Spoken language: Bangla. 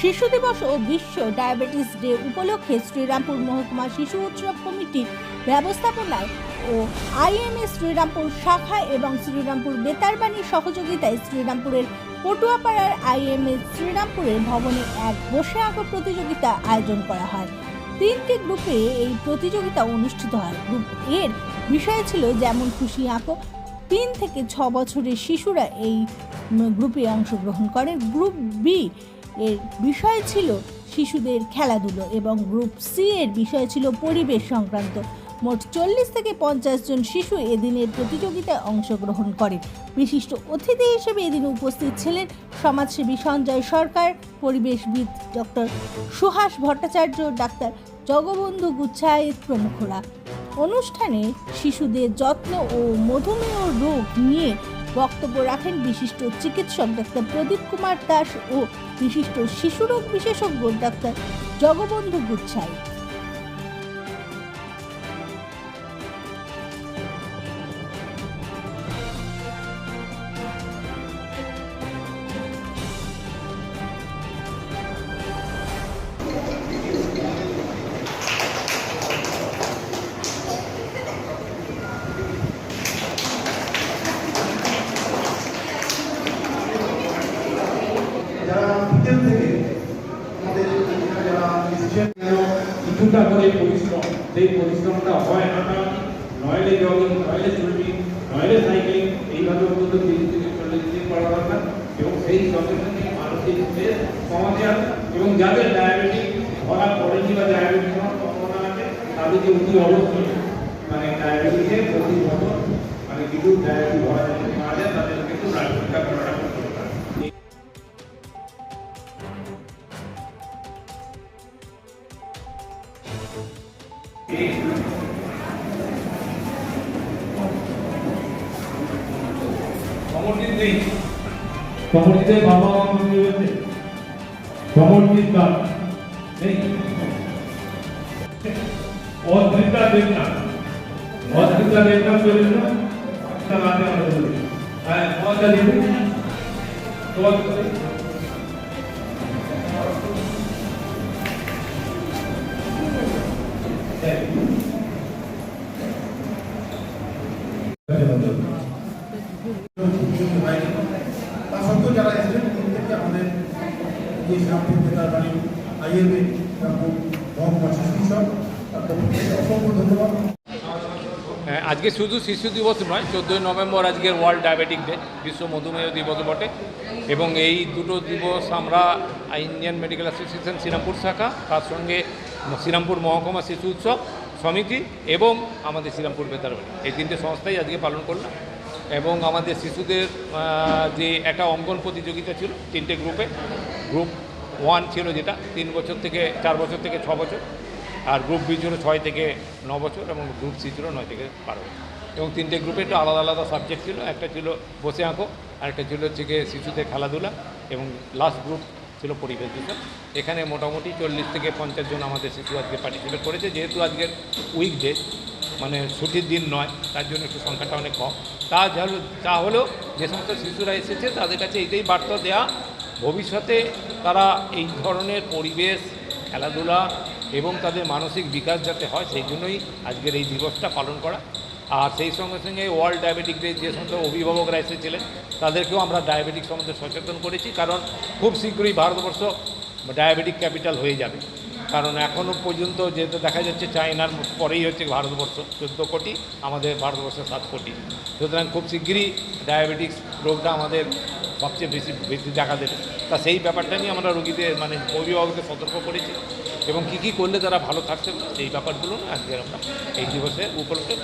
শিশু দিবস ও বিশ্ব ডায়াবেটিস ডে উপলক্ষে শ্রীরামপুর মহকুমা শিশু উৎসব কমিটির ব্যবস্থাপনায় ও আইএমএস শ্রীরামপুর শাখা এবং শ্রীরামপুর বেতারবাণীর সহযোগিতায় শ্রীরামপুরের পটুয়াপাড়ার আইএমএস শ্রীরামপুরের ভবনে এক বসে আঁকো প্রতিযোগিতা আয়োজন করা হয়। তিনটি গ্রুপে এই প্রতিযোগিতা অনুষ্ঠিত হয়। গ্রুপ এর বিষয় ছিল যেমন খুশি আঁকো। তিন থেকে ছ বছরের শিশুরা এই গ্রুপে অংশগ্রহণ করে। গ্রুপ বি এর বিষয় ছিল শিশুদের খেলাধুলো এবং গ্রুপ সি এর বিষয় ছিল পরিবেশ সংক্রান্ত। মোট চল্লিশ থেকে পঞ্চাশ জন শিশু এদিনের প্রতিযোগিতায় অংশগ্রহণ করে। বিশিষ্ট অতিথি হিসেবে এদিন উপস্থিত ছিলেন সমাজসেবী সঞ্জয় সরকার, পরিবেশবিদ ডক্টর সুহাস ভট্টাচার্য, ডাক্তার জগবন্ধু গুচ্ছায়েত প্রমুখরা। অনুষ্ঠানে শিশুদের যত্ন ও মধুমেহ রোগ নিয়ে বক্তব্য রাখেন বিশিষ্ট চিকিৎসক ডাক্তার প্রদীপ কুমার দাস ও বিশিষ্ট শিশুরোগ বিশেষজ্ঞ ডাক্তার জগবন্ধু গুচ্ছাই। যারা এসেছেন কিছুটা করে পরিশ্রম। সেই পরিশ্রমটা হয় হাঁটাহাঁটি নইলে জগিং নইলে সুইমিং নইলে সাইক্লিং এইভাবে অন্তত তিরিশ থেকে চল্লিশ দিন করা দরকার। এবং সেই সঙ্গে সঙ্গে মানসিক স্ট্রেস কমাতে হবে। এবং যাদের ডায়াবেটিক ধরা পড়েনি বা ডায়াবেটিস হওয়ার সম্ভাবনা আছে, তাদেরকে অতি অবশ্যই মানে ডায়াবেটিসে প্রতি বছর মানে কিছু ডায়াবেটিস ধরা যায়। সমর্জিত নেই চলে না? দিবে। তা সত্ত্বেও যারা এসেছেন প্রত্যেককে আমাদের এই শ্রীরামপুর বেতার বাড়ি আইএমএ শ্রীরামপুর মহকুমা শিশু থেকে অসংখ্য ধন্যবাদ আজকে শুধু শিশু দিবস নয়, চোদ্দোই নভেম্বর আজকের ওয়ার্ল্ড ডায়াবেটিক ডে বিশ্ব মধুমেহ দিবস বটে। এবং এই দুটো দিবস আমরা ইন্ডিয়ান মেডিকেল অ্যাসোসিয়েশন শ্রীরামপুর শাখা, তার সঙ্গে শ্রীরামপুর মহকুমা শিশু উৎসব সমিতি এবং আমাদের শ্রীরামপুর বেতারবাড়ি এই তিনটে সংস্থাই আজকে পালন করলাম। এবং আমাদের শিশুদের যে একটা অঙ্কন প্রতিযোগিতা ছিল, তিনটে গ্রুপে, গ্রুপ ওয়ান ছিল যেটা, তিন বছর থেকে, চার বছর থেকে ছ বছর। আর গ্রুপ বি ছিল ছয় থেকে ন বছর এবং গ্রুপ সি ছিল নয় থেকে বারো বছর। এবং তিনটে গ্রুপে একটু আলাদা আলাদা সাবজেক্ট ছিল, একটা ছিল বসে আঁকো আরেকটা ছিল হচ্ছে গিয়ে শিশুদের খেলাধুলা এবং লাস্ট গ্রুপ ছিল পরিবেশ দূষণ। এখানে মোটামুটি চল্লিশ থেকে পঞ্চাশ জন আমাদের শিশু আজকে পার্টিসিপেট করেছে। যেহেতু আজকের উইকডে মানে ছুটির দিন নয়, তার জন্য একটু সংখ্যাটা অনেক কম। তা তা হলেও যে সমস্ত শিশুরা এসেছে, তাদের কাছে এইটাই বার্তা দেওয়া ভবিষ্যতে তারা এই ধরনের পরিবেশ, খেলাধুলা এবং তাদের মানসিক বিকাশ যাতে হয়, সেই জন্যই আজকের এই দিবসটা পালন করা। আর সেই সঙ্গে সঙ্গে ওয়ার্ল্ড ডায়াবেটিক ডে যে সমস্ত অভিভাবকরা এসেছিলেন, তাদেরকেও আমরা ডায়াবেটিক সম্বন্ধে সচেতন করেছি, কারণ খুব শীঘ্রই ভারতবর্ষ ডায়াবেটিক ক্যাপিটাল হয়ে যাবে। কারণ এখনও পর্যন্ত যেহেতু দেখা যাচ্ছে চায়নার পরেই হচ্ছে ভারতবর্ষ, চোদ্দ কোটি, আমাদের ভারতবর্ষ সাত কোটি। সুতরাং খুব শিগগিরই ডায়াবেটিক্স রোগটা আমাদের সবচেয়ে বেশি বেশি দেখা দেবে তা সেই ব্যাপারটা নিয়ে আমরা রোগীদের মানে অভিভাবককে সতর্ক করেছি এবং কী কী করলে তারা ভালো থাকছে সেই ব্যাপারগুলো আজকে আমরা এই দিবসে উপলক্ষে